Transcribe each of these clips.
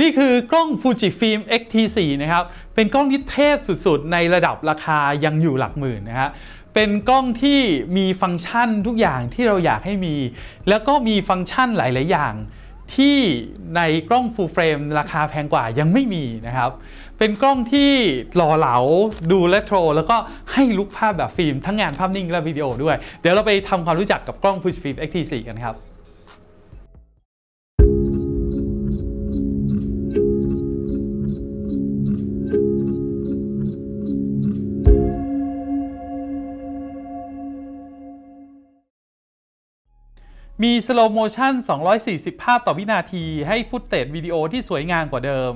นี่คือกล้อง Fujifilm X-T4 นะครับ เป็นกล้องที่เทพสุดๆ ในระดับราคายังอยู่หลักหมื่นนะฮะ เป็นกล้องที่มีฟังก์ชันทุกอย่างที่เราอยากให้มี แล้วก็มีฟังก์ชันหลาย ๆ อย่างที่ในกล้อง full frame ราคาแพงกว่ายังไม่มีนะครับ เป็นกล้องที่หล่อเหลาดูเรโทร แล้วก็ให้ลุกภาพแบบฟิล์มทั้งงานภาพนิ่งและวิดีโอด้วย เดี๋ยวเราไปทำความรู้จักกับกล้อง Fujifilm X-T4 กันครับ มี slow motion 240 ภาพต่อวินาทีให้ฟุตเตจวิดีโอที่สวยงามกว่าเดิม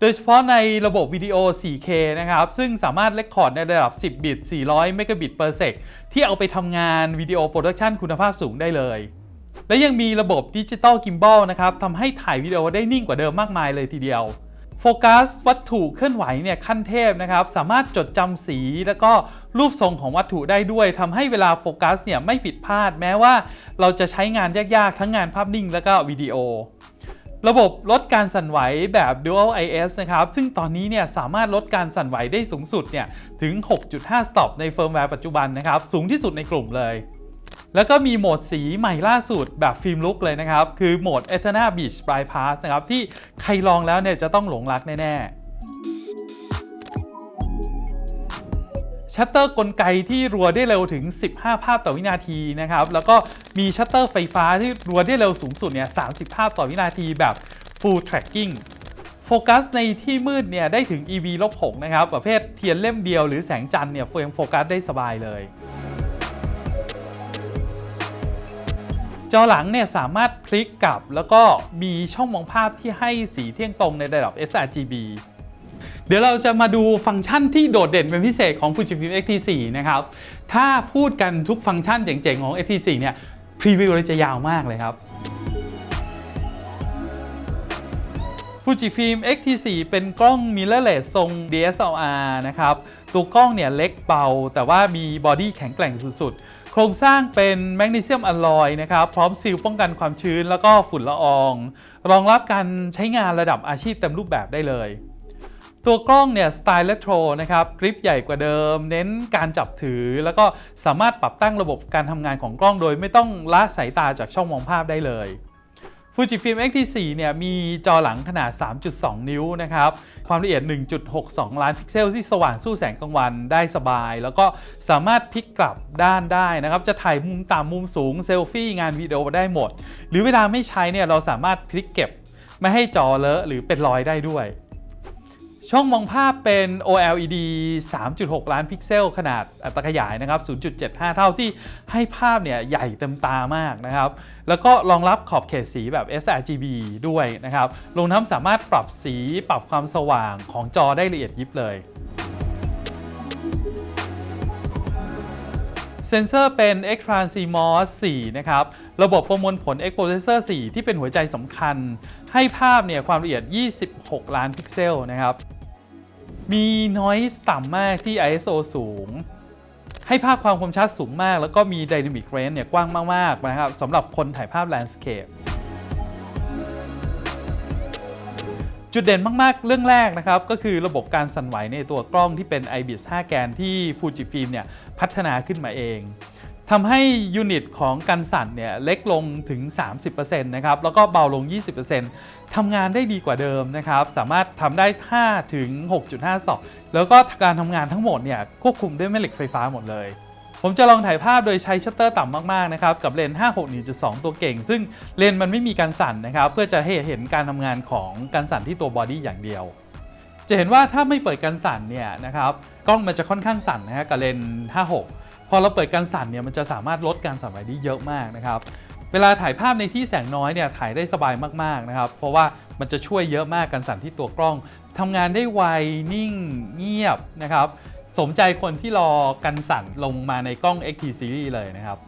โดยเฉพาะในระบบวิดีโอ 4K นะครับ ซึ่งสามารถเลคคอร์ดในระดับ 10 บิต 400 เมกะบิต per sec ที่เอาไปทำงานวิดีโอโปรดักชันคุณภาพสูงได้เลย และยังมีระบบดิจิตอลกิมบอลนะครับทำให้ถ่ายวิดีโอได้นิ่งกว่าเดิมมากมายเลยทีเดียว โฟกัสวัตถุเคลื่อนไหวเนี่ยขั้นเทพนะครับ สามารถจดจำสี แล้วก็รูปทรงของวัตถุได้ด้วยทำให้เวลาโฟกัสเนี่ยไม่ผิดพลาดแม้ว่า เราจะใช้งานยากๆ ทั้งงานภาพนิ่ง แล้วก็วิดีโอ ระบบลดการสั่นไหวแบบ Dual IS นะครับ ซึ่งตอนนี้เนี่ยสามารถลดการสั่นไหวได้สูงสุดเนี่ยถึง 6.5 stop ในเฟิร์มแวร์ปัจจุบันนะครับ สูงที่สุดในกลุ่มเลย แล้วก็มีโหมดสีใหม่ล่าสุดแบบฟิล์มลุกเลยนะครับ คือโหมด Eterna Beach Bypass นะครับ ที่ใครลองแล้วเนี่ยจะต้องหลงรักแน่ ๆ ชัตเตอร์กลไกที่รัวได้เร็วถึง 15 ภาพต่อวินาทีนะครับ แล้วก็มีชัตเตอร์ไฟฟ้าที่รัวได้เร็วสูงสุดเนี่ย 30 ภาพต่อวินาทีแบบ Full Tracking โฟกัสในที่มืดเนี่ยได้ถึง EV ลบ6นะครับ ประเภทเทียนเล่มเดียวหรือแสงจันทร์เนี่ยยังโฟกัสได้สบายเลย จอหลังเนี่ยสามารถพลิกกลับ แล้วก็มีช่องมองภาพที่ให้สีเที่ยงตรงในระดับ sRGB เดี๋ยวเราจะมาดูฟังก์ชันที่โดดเด่นเป็นพิเศษของ Fujifilm X-T4 นะครับ ถ้าพูดกันทุกฟังก์ชันเจ๋งๆ ของ X-T4 เนี่ย พรีวิวเลยจะยาวมากเลยครับ Fujifilm X-T4 เป็นกล้อง mirrorless ทรง DSLR นะครับ ตัวกล้องเนี่ยเล็กเบา แต่ว่ามีบอดี้แข็งแกร่งสุดๆ ครงสร้างเป็นแมกนีเซียมอลลอยนะครับพร้อมซีลป้องกันความชื้นแล้วก็ฝุ่นละออง รองรับการใช้งานระดับอาชีพเต็มรูปแบบได้เลย ตัวกล้องเนี่ยสไตล์เลโทรนะครับกริปใหญ่กว่าเดิม เน้นการจับถือ แล้วก็สามารถปรับตั้งระบบการทำงานของกล้องโดยไม่ต้องละสายตาจากช่องมองภาพได้เลย Fujifilm X-T4 เนี่ยมีจอหลังขนาด 3.2 นิ้วนะครับ ความละเอียด 1.62 ล้านพิกเซลที่สว่างสู้แสงกลางวันได้สบาย แล้วก็สามารถพลิกกลับด้านได้นะครับ จะถ่ายมุมต่ำมุมสูงเซลฟี่งานวิดีโอได้หมด หรือเวลาไม่ใช้เนี่ยเราสามารถพลิกเก็บ ไม่ให้จอเลอะหรือเป็นรอยได้ด้วย ช่องมองภาพเป็น OLED 3.6 ล้านพิกเซล ขนาดอัตราขยายนะครับ 0.75 เท่าที่ให้ภาพเนี่ยใหญ่เต็มตามากนะครับ แล้วก็รองรับขอบเขตสีแบบ sRGB ด้วยนะครับรวมทั้งสามารถปรับสีปรับความสว่างของจอได้ละเอียดยิบเลยเซนเซอร์เป็น Xtran CMOS 4 นะครับ ระบบประมวลผล X Processor 4 ที่เป็นหัวใจสำคัญ ให้ภาพเนี่ยความละเอียด 26 ล้านพิกเซลนะครับ มี noise ต่ำมากที่ ISO สูง ให้ภาพความคมชัดสูงมาก แล้วก็มี Dynamic Range เนี่ยกว้างมาก ๆ นะครับสำหรับคนถ่ายภาพ Landscape จุดเด่นมาก ๆ เรื่องแรกนะครับ ก็คือระบบการสั่นไหวในตัวกล้องที่เป็น IBIS 5 แกนที่ Fujifilm เนี่ยพัฒนาขึ้นมาเอง ทำให้ยูนิตของการสั่นเนี่ยเล็กลงถึง 30%นะครับแล้วก็เบาลง 20%ทำงานได้ดีกว่าเดิมนะครับ สามารถทำได้ 5 ถึง 6.5สอก แล้วก็การทำงานทั้งหมดเนี่ยควบคุมด้วยแม่เหล็กไฟฟ้าหมดเลย ผมจะลองถ่ายภาพโดยใช้ชัตเตอร์ต่ำมาก ๆ นะครับ กับเลนส์561.2 ตัวเก่ง ซึ่งเลนส์มันไม่มีการสั่นนะครับ เพื่อจะให้เห็นการทำงานของการสั่นที่ตัวบอดี้อย่างเดียวจะเห็นว่าถ้าไม่เปิดการสั่นเนี่ยนะครับกล้องมันจะค่อนข้างสั่นนะฮะกับเลนส์56 พอเราเปิดการสั่นเนี่ยมันจะสามารถลดการสั่นไหวได้เยอะมากนะครับ เวลาถ่ายภาพในที่แสงน้อยเนี่ยถ่ายได้สบายมากๆนะครับ เพราะว่ามันจะช่วยเยอะมากการสั่นที่ตัวกล้องทำงานได้ไวนิ่งเงียบนะครับ สมใจคนที่รอกันสั่นลงมาในกล้อง XT Series เลยนะครับ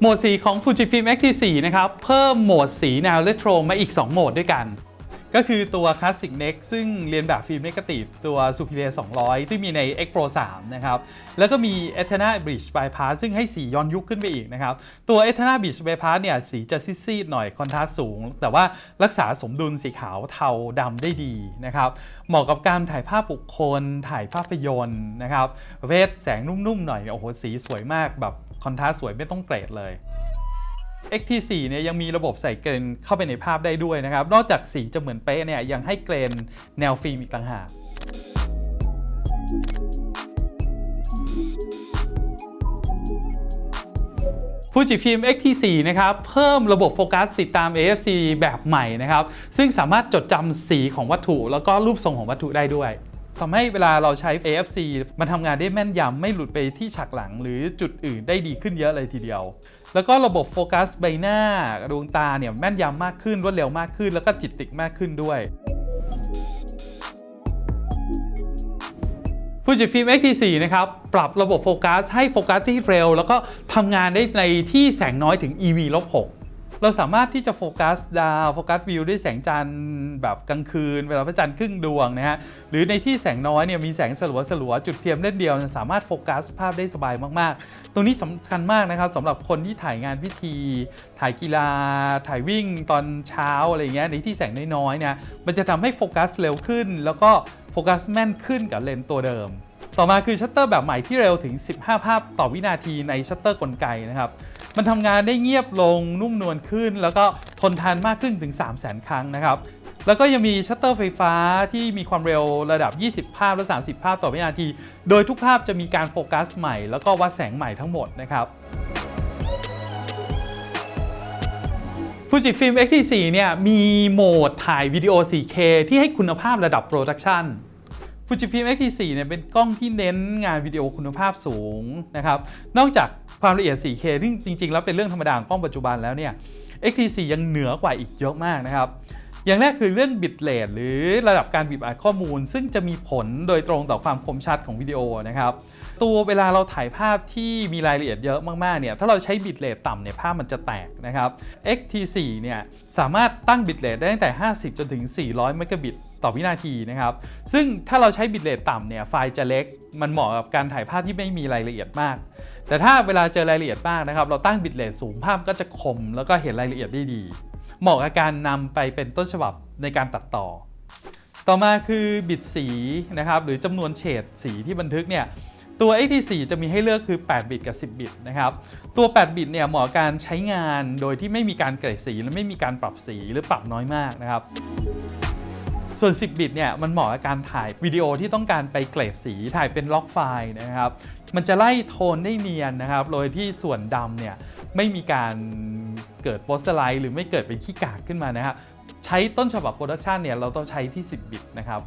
โหมดสีของ Fujifilm X-T4 นะครับ เพิ่มโหมดสีแนวเรโทรมาอีก 2 โหมดด้วยกัน ก็คือตัว Classic Nex ซึ่งเรียนแบบฟิล์มเนกาตีฟตัว Superior 200 ที่มีใน X Pro 3 นะครับ แล้วก็มี e t e r n a Bridge Bypass ซึ่งให้สีย้อนยุคขึ้นไปอีกนะครับ ตัว e t e r n a Bridge Bypass เนี่ยสีจะซีดๆหน่อยคอนทราสต์สูง แต่ว่ารักษาสมดุลสีขาวเทาดำได้ดีนะครับ เหมาะกับการถ่ายภาพบุคคล ถ่ายภาพยนตร์นะครับประเภทแสงนุ่มๆหน่อยเนี่ยโอ้โหสีสวยมากแบบคอนทราสต์สวยไม่ต้องเกรดเลย XT4 เนี่ยยังมีระบบใส่เกรนเข้าไปในภาพได้ด้วยนะครับ นอกจากสีจะเหมือนเป๊ะเนี่ยยังให้เกรนแนวฟิล์มอีกต่างหากฟูจิฟิล์ม X-T4 นะครับเพิ่มระบบโฟกัสติดตาม AFC แบบใหม่นะครับ ซึ่งสามารถจดจำสีของวัตถุ แล้วก็รูปทรงของวัตถุได้ด้วย ทำให้เวลาเราใช้ AFC มันทำงานได้แม่นยำไม่หลุดไปที่ฉากหลังหรือจุดอื่นได้ดีขึ้นเยอะเลยทีเดียว แล้วก็ระบบโฟกัสใบหน้าดวงตาเนี่ยแม่นยำมากขึ้นรวดเร็วมากขึ้น แล้วก็จิตติดมากขึ้นด้วย ฟูจิฟิล์ม X-T4 นะครับ ปรับระบบโฟกัสให้โฟกัสที่เร็ว แล้วก็ทำงานได้ในที่แสงน้อยถึง EV ลบ6 เราสามารถที่จะโฟกัสดาวโฟกัสวิวด้วยแสงจันทร์แบบกลางคืนเวลาพระจันทร์ครึ่งดวงนะฮะหรือในที่แสงน้อยเนี่ยมีแสงสลัวสลัวๆจุดเทียมเล่นเดียว สามารถโฟกัสภาพได้สบายมากๆ ตรงนี้สำคัญมากนะครับสำหรับคนที่ถ่ายงานพิธี ถ่ายกีฬา ถ่ายวิ่งตอนเช้าอะไรเงี้ยในที่แสงน้อยๆเนี่ยมันจะทำให้โฟกัสเร็วขึ้น แล้วก็โฟกัสแม่นขึ้นกับเลนส์ตัวเดิม ต่อมาคือชัตเตอร์แบบใหม่ที่เร็วถึง 15 ภาพต่อวินาทีในชัตเตอร์กลไกนะครับ มันทำงานได้เงียบลงนุ่มนวลขึ้น แล้วก็ทนทานมากขึ้นถึง 3 0 0 0 0 0 ครั้งนะครับ แล้วก็ยังมีชัตเตอร์ไฟฟ้าที่มีความเร็วระดับ 20 ภาพ และ 30 ภาพต่อวินาที โดยทุกภาพจะมีการโฟกัสใหม่ แล้วก็วัดแสงใหม่ทั้งหมดนะครับฟูจิฟิล์ม X-T4 เนี่ยมีโหมดถ่ายวิดีโอ 4K ที่ให้คุณภาพระดับโปรดักชันฟูจิฟิล์ม X-T4 เนี่ยเป็นกล้องที่เน้นงานวิดีโอคุณภาพสูงนะครับ นอกจาก ความละเอียด 4K ซึ่งจริง ๆ แล้วเป็นเรื่องธรรมดาของกล้องปัจจุบันแล้วเนี่ย X-T4 ยังเหนือกว่าอีกเยอะมากนะครับ อย่างแรกคือเรื่องบิตเรทหรือระดับการบีบอัดข้อมูล ซึ่งจะมีผลโดยตรงต่อความคมชัดของวิดีโอนะครับ ตัวเวลาเราถ่ายภาพที่มีรายละเอียดเยอะมากๆเนี่ยถ้าเราใช้บิตเรทต่ำเนี่ยภาพมันจะแตกนะครับ XT4 เนี่ยสามารถตั้งบิตเรทได้ตั้งแต่ 50 จนถึง 400 เมกะบิตต่อวินาทีนะครับ ซึ่งถ้าเราใช้บิตเรทต่ำเนี่ยไฟล์จะเล็ก มันเหมาะกับการถ่ายภาพที่ไม่มีรายละเอียดมาก แต่ถ้าเวลาเจอรายละเอียดมากนะครับ เราตั้งบิตเรทสูงภาพก็จะคม แล้วก็เห็นรายละเอียดได้ดี เหมาะกับการนำไปเป็นต้นฉบับในการตัดต่อ ต่อมาคือบิตสีนะครับหรือจำนวนเฉดสีที่บันทึกเนี่ยตัว XT4 จะมีให้เลือกคือ 8 บิตกับ 10 บิตนะครับ ตัว 8 บิตเนี่ยเหมาะกับการใช้งานโดยที่ไม่มีการเกรดสี และไม่มีการปรับสีหรือปรับน้อยมากนะครับ ส่วน 10 บิตเนี่ยมันเหมาะกับการถ่ายวิดีโอที่ต้องการไปเกรดสีถ่ายเป็นล็อกไฟล์นะครับ มันจะไล่โทนได้เนียนนะครับโดยที่ส่วนดำเนี่ยไม่มีการเกิดโปสเตอร์ไลท์หรือไม่เกิดเป็นขี้กากขึ้นมานะครับใช้ต้นฉบับโปรดักชันเนี่ยเราต้องใช้ที่ 10 บิตนะครับ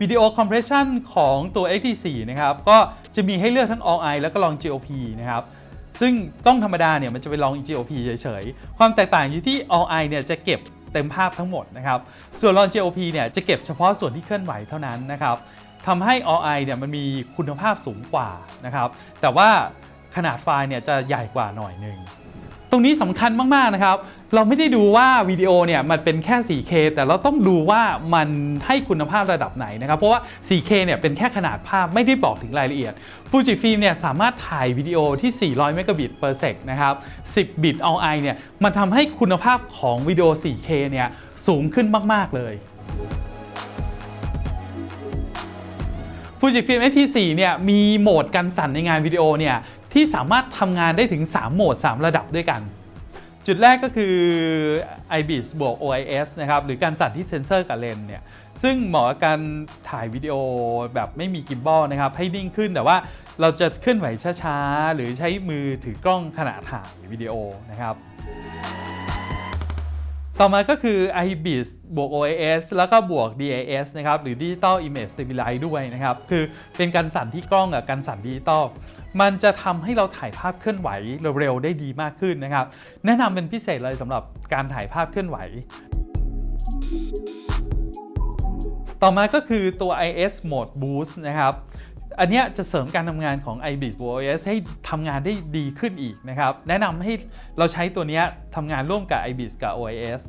วิดีโอคอมเพรสชันของตัว XT4 นะครับก็จะมีให้เลือกทั้ง All Eye แล้วก็ลอง GOP นะครับซึ่งกล้องธรรมดาเนี่ยมันจะไปลอง GOP เฉยๆ ความแตกต่างอยู่ที่ All Eye เนี่ยจะเก็บ เต็มภาพทั้งหมดนะครับ ส่วนรอง GOP เนี่ยจะเก็บเฉพาะส่วนที่เคลื่อนไหวเท่านั้นนะครับทำให้ All Eye เนี่ยมันมีคุณภาพสูงกว่านะครับ แต่ว่าขนาดไฟล์เนี่ยจะใหญ่กว่าหน่อยหนึ่ง ตรงนี้สำคัญมากๆนะครับ เราไม่ได้ดูว่าวิดีโอเนี่ยมันเป็นแค่ 4K แต่เราต้องดูว่ามันให้คุณภาพระดับไหนนะครับ เพราะว่า 4K เนี่ยเป็นแค่ขนาดภาพไม่ได้บอกถึงรายละเอียด Fujifilm เนี่ยสามารถถ่ายวิดีโอที่ 400 เมกะบิต per sec นะครับ 10 บิต All Eye เนี่ยมันทำให้คุณภาพของวิดีโอ 4K เนี่ยสูงขึ้นมาก ๆ เลย Fujifilm X-T4 เนี่ยมีโหมดกันสั่นในงานวิดีโอเนี่ย ที่สามารถทำงานได้ถึง 3 โหมด 3 ระดับด้วยกัน จุดแรกก็คือ IBIS บวก OIS นะครับ หรือการสั่นที่เซนเซอร์กับเลนส์เนี่ย ซึ่งเหมาะกับการถ่ายวิดีโอแบบไม่มีกิมบอลนะครับ ให้นิ่งขึ้นแต่ว่าเราจะเคลื่อนไหวช้าๆ หรือใช้มือถือกล้องขณะถ่ายวิดีโอนะครับ ต่อมาก็คือ IBIS บวก OIS แล้วก็บวก DIS นะครับ หรือ Digital Image Stabilize ด้วยนะครับ คือเป็นการสั่นที่กล้องกับการสั่นดิจิตอล มันจะทำให้เราถ่ายภาพเคลื่อนไหวเร็วๆได้ดีมากขึ้นนะครับ แนะนำเป็นพิเศษเลยสำหรับการถ่ายภาพเคลื่อนไหว ต่อมาก็คือตัว IS Mode Boost นะครับอันนี้จะเสริมการทำงานของ IBIS OS ให้ทำงานได้ดีขึ้นอีกนะครับ แนะนำให้เราใช้ตัวนี้ทำงานร่วมกับ IBIS กับ OIS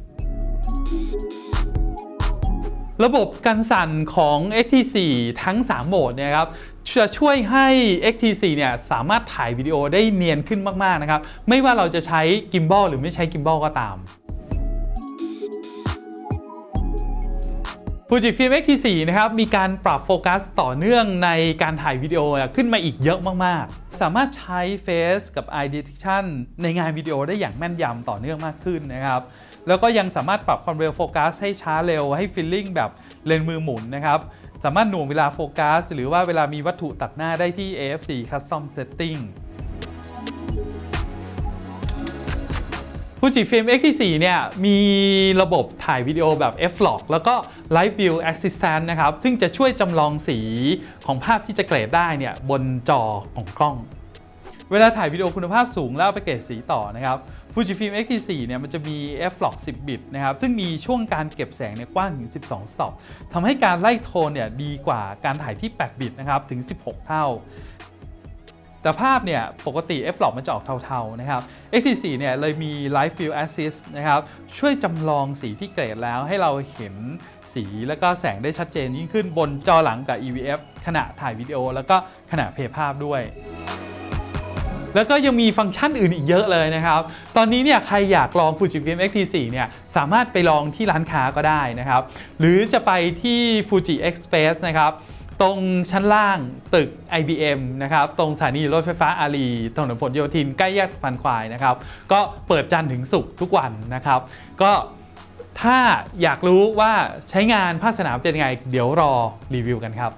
ระบบกันสั่นของ XT4 ทั้ง 3 โหมดเนยครับ จะช่วยให้ XT4 เนี่ยสามารถถ่ายวิดีโอได้เนียนขึ้นมาก ๆ นะครับ ไม่ว่าเราจะใช้กิมบอลหรือไม่ใช้กิมบอลก็ตาม Fujifilm X-T4 นะครับมีการปรับโฟกัสต่อเนื่องในการถ่ายวิดีโอขึ้นมาอีกเยอะมาก ๆสามารถใช้ Face กับ Eye Detection ในงานวิดีโอได้อย่างแม่นยำต่อเนื่องมากขึ้นนะครับ แล้วก็ยังสามารถปรับความเร็วโฟกัสให้ช้าเร็วให้ฟีลลิ่งแบบเลนส์มือหมุนนะครับ สามารถหน่วงเวลาโฟกัส หรือว่าเวลามีวัตถุตัดหน้าได้ที่ AFC Custom Setting Fujifilm X4 เนี่ยมีระบบถ่ายวิดีโอแบบ F-Log แล้วก็ Live View Assistant นะครับ ซึ่งจะช่วยจำลองสีของภาพที่จะเกรดได้เนี่ยบนจอของกล้อง เวลาถ่ายวิดีโอคุณภาพสูงแล้วไปเกรดสีต่อนะครับ Fujifilm X-T4 เนี่ยมันจะมี F-Log 10 บิตนะครับ ซึ่งมีช่วงการเก็บแสงเนี่ยกว้างถึง 12 สต็อปทำให้การไล่โทนเนี่ยดีกว่าการถ่ายที่ 8 บิตนะครับ ถึง 16 เท่า แต่ภาพเนี่ยปกติ F-Log มันจะออกเทาๆนะครับ X-T4 เนี่ยเลยมี Live View Assist นะครับ ช่วยจำลองสีที่เกรดแล้วให้เราเห็นสีแล้วก็แสงได้ชัดเจนยิ่งขึ้นบนจอหลังกับ EVF ขณะถ่ายวิดีโอแล้วก็ขณะเพย์ภาพด้วย แล้วก็ยังมีฟังก์ชันอื่นอีกเยอะเลยนะครับ ตอนนี้เนี่ยใครอยากลอง Fujifilm X-T4 เนี่ยสามารถไปลองที่ร้านค้าก็ได้นะครับ หรือจะไปที่ Fuji Express นะครับตรงชั้นล่างตึก IBM นะครับ ตรงสถานีรถไฟฟ้าอารีถนนผลโยธินใกล้แยกสะพานควายนะครับ ก็เปิดจันทร์ถึงศุกร์ทุกวันนะครับ ก็ถ้าอยากรู้ว่าใช้งานภาคสนามเป็นยังไง เดี๋ยวรอรีวิวกันครับ